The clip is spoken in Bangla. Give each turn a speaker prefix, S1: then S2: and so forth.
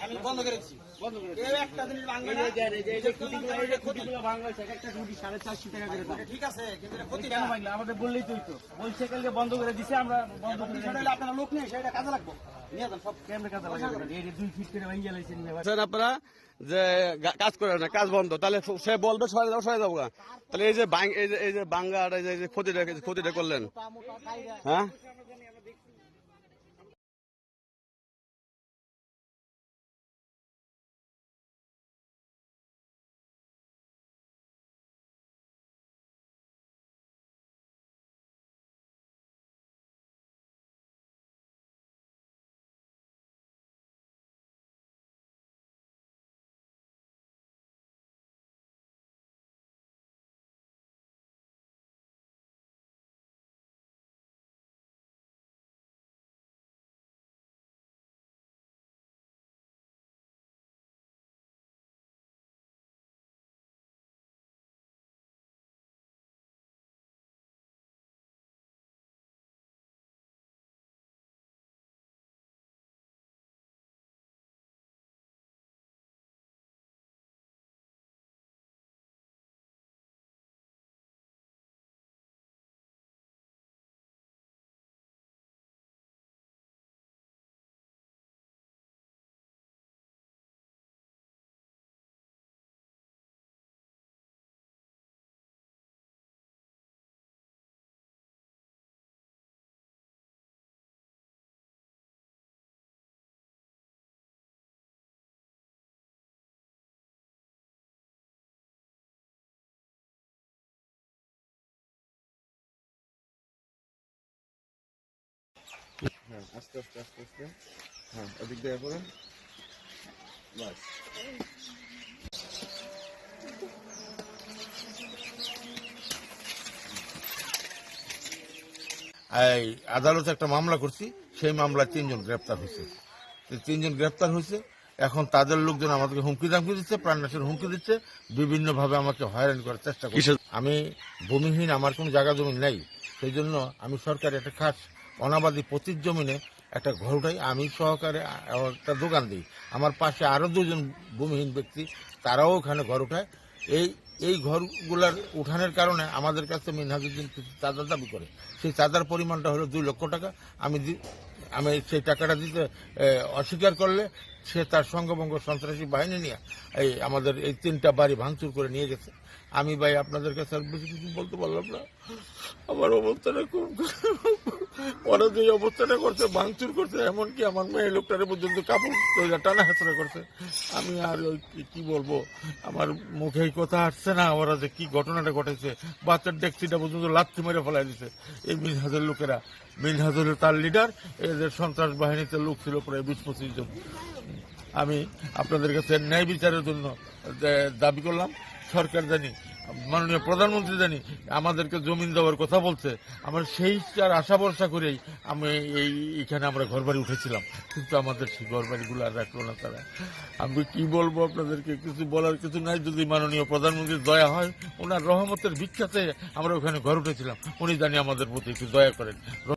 S1: আমি বন্ধ করেছি।
S2: করে
S1: একটা জিনিস ভাঙবে না। ঠিক আছে?
S2: আমাদের বললেই তো বলছে কালকে বন্ধ দিছে, আমরা বন্ধ করে
S1: আপনারা লোক নেই সেটা কাজে লাগবো। নিয়ে যান সব।
S2: কেমনে কাজে লাগাবে? এই যে
S3: আপনারা কাজ করে না কাজ বন্ধ তাহলে সে বলবে সরে যাব সরে যাব। তাহলে এই যে এই যে এই যে বাঙ্গা এই যে- এই যে ক্ষতিটা ক্ষতিটা করলেন। হ্যাঁ?
S4: হ্যাঁ আস্তে আস্তে আস্তে আস্তে। হ্যাঁ ওদিক দিয়ে করেন। বাস
S5: এই আদালতে একটা মামলা করছি সেই মামলায় তিনজন গ্রেপ্তার হয়েছে। তো তিনজন গ্রেপ্তার হয়েছে এখন তাদের লোকজন আমাদেরকে হুমকি দামকি দিচ্ছে প্রাণনাশের হুমকি দিচ্ছে বিভিন্ন ভাবে আমাকে হয়রান করার চেষ্টা করছে। আমি ভূমিহীন আমার কোনো জায়গা জমি নেই সেই জন্য আমি সরকারের একটা খাস অনাবাদী পতির জমিনে একটা ঘর উঠাই, আমি সহকারে একটা দোকান দিই। আমার পাশে আরও দুজন ভূমিহীন ব্যক্তি, তারাও ওখানে ঘর উঠায়। এই এই ঘরগুলার উঠানের কারণে আমাদের কাছে মিনহাজুদ্দিন কিছু চাঁদা দাবি করে। সেই চাঁদার পরিমাণটা হলো দুই লক্ষ টাকা। আমি আমি সেই টাকাটা দিতে অস্বীকার করলে সে তার সঙ্গভঙ্গ সন্ত্রাসী বাহিনী নিয়ে এই আমাদের এই তিনটা বাড়ি ভাঙচুর করে নিয়ে গেছে। আমি ভাই আপনাদের কাছে আর বেশি কিছু বলতে পারলাম না। আমার অবস্থাটা খুব ওরা যে অবস্থাটা করছে, ভাঙচুর করছে, এমনকি আমার মেয়ে লোকটারে পর্যন্ত কাপড় টানা হেঁচড়া করছে। আমি আর ওই কি- বলব? আমার মুখে কথা আসছে না, ওরা যে কি ঘটনাটা ঘটেছে, বাচ্চার ডেক্সিটা পর্যন্ত লাথি মেরে ফেলাই দিছে। এই মিনহাজের লোকেরা, মিনহাজের তার লিডার এদের সন্ত্রাস বাহিনীতে লোক ছিল প্রায় বিশ পঁচিশ জন। আমি আপনাদের কাছে ন্যায় বিচারের জন্য দাবি করলাম। সরকার জানি, মাননীয় প্রধানমন্ত্রী জানি, আমাদেরকে জমিন দেওয়ার কথা বলছে। আমার সেই আর আশা ভরসা করেই আমি এই, এখানে আমরা ঘরবাড়ি উঠেছিলাম। কিন্তু আমাদের সেই ঘরবাড়িগুলো আর রাখল না তারা। আমি কি বলব আপনাদেরকে, কিছু বলার কিছু নাই। যদি মাননীয় প্রধানমন্ত্রীর দয়া হয়, ওনার রহমতের ভিক্ষাতে আমরা ওখানে ঘর উঠেছিলাম। উনি জানি আমাদের প্রতি একটু দয়া করেন।